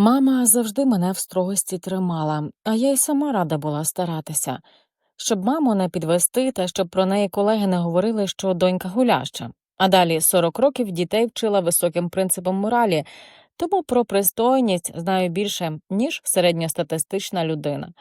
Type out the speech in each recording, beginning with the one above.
Мама завжди мене в строгості тримала, а я й сама рада була старатися, щоб маму не підвести та щоб про неї колеги не говорили, що донька гуляща. А далі 40 років дітей вчила високим принципам моралі, тому про пристойність знаю більше, ніж середньостатистична людина.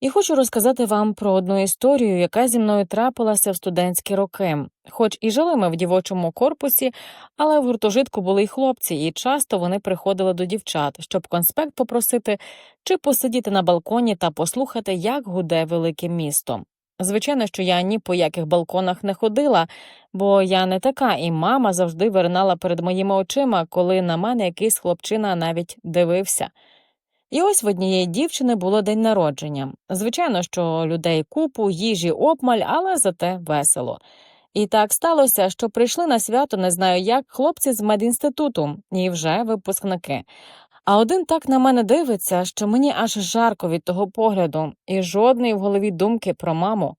І хочу розказати вам про одну історію, яка зі мною трапилася в студентські роки. Хоч і жили ми в дівочому корпусі, але в гуртожитку були й хлопці, і часто вони приходили до дівчат, щоб конспект попросити чи посидіти на балконі та послухати, як гуде велике місто. Звичайно, що я ні по яких балконах не ходила, бо я не така, і мама завжди виринала перед моїми очима, коли на мене якийсь хлопчина навіть дивився. І ось в однієї дівчини було день народження. Звичайно, що людей купу, їжі обмаль, але зате весело. І так сталося, що прийшли на свято, не знаю як, хлопці з медінституту, і вже випускники. А один так на мене дивиться, що мені аж жарко від того погляду, і жодної в голові думки про маму.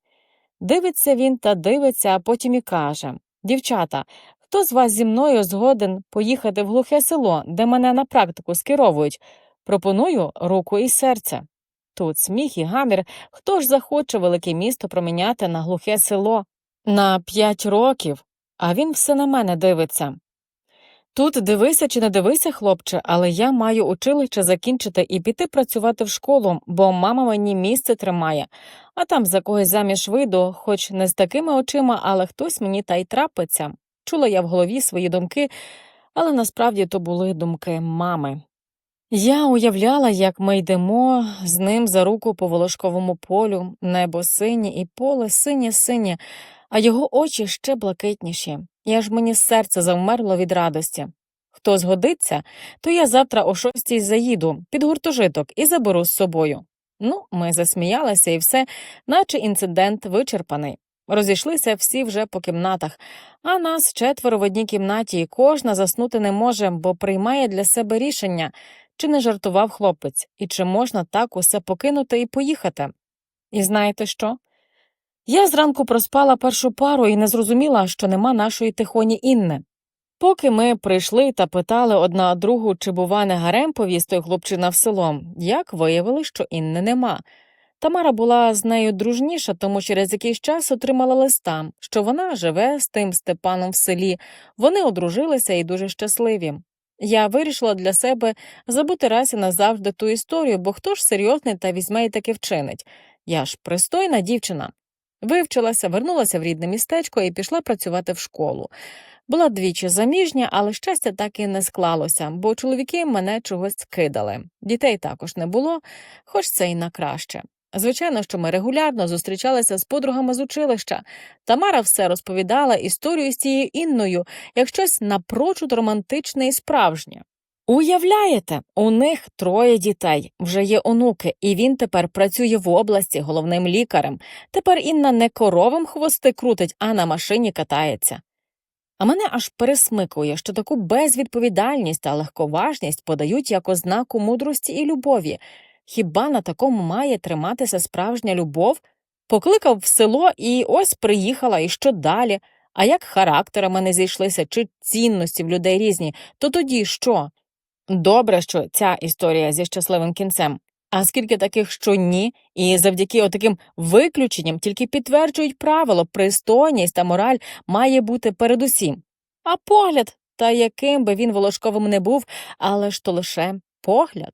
Дивиться він та дивиться, а потім і каже Дівчата, хто з вас зі мною згоден поїхати в глухе село, де мене на практику скеровують? Пропоную руку і серце. Тут сміх і гамір, хто ж захоче велике місто проміняти на глухе село? На п'ять років, а він все на мене дивиться. Тут дивися чи не дивися, хлопче, але я маю училище закінчити і піти працювати в школу, бо мама мені місце тримає, а там за когось заміж вийду, хоч не з такими очима, але хтось мені та й трапиться. Чула я в голові свої думки, але насправді то були думки мами. Я уявляла, як ми йдемо з ним за руку по волошковому полю, небо синє і поле синє синє, а його очі ще блакитніші, і аж мені серце завмерло від радості. Хто згодиться, то я завтра о шостій заїду під гуртожиток і заберу з собою. Ну, ми засміялися і все, наче інцидент вичерпаний. Розійшлися всі вже по кімнатах, а нас четверо в одній кімнаті, і кожна заснути не може, бо приймає для себе рішення, чи не жартував хлопець, і чи можна так усе покинути і поїхати. І знаєте що? Я зранку проспала першу пару і не зрозуміла, що нема нашої тихоні Інни. Поки ми прийшли та питали одна другу, чи, бува, не гарем повіз той хлопчина в село, як виявили, що Інни нема. Тамара була з нею дружніша, тому через якийсь час отримала листа, що вона живе з тим Степаном в селі, вони одружилися і дуже щасливі. Я вирішила для себе забути раз і назавжди ту історію, бо хто ж серйозний та візьме і таки вчинить. Я ж пристойна дівчина. Вивчилася, вернулася в рідне містечко і пішла працювати в школу. Була двічі заміжня, але щастя так і не склалося, бо чоловіки мене чогось кидали. Дітей також не було, хоч це й на краще. Звичайно, що ми регулярно зустрічалися з подругами з училища. Тамара все розповідала історію з цією Інною, як щось напрочуд романтичне і справжнє. Уявляєте, у них троє дітей, вже є онуки, і він тепер працює в області головним лікарем. Тепер Інна не коровам хвости крутить, а на машині катається. А мене аж пересмикує, що таку безвідповідальність та легковажність подають як ознаку мудрості і любові. Хіба на такому має триматися справжня любов? Покликав в село і ось приїхала, і що далі? А як характерами не зійшлися, чи цінності в людей різні, то тоді що? Добре, що ця історія зі щасливим кінцем. А скільки таких, що ні, і завдяки отаким виключенням тільки підтверджують правило, пристойність та мораль має бути передусім. А погляд, та яким би він волошковим не був, але ж то лише погляд.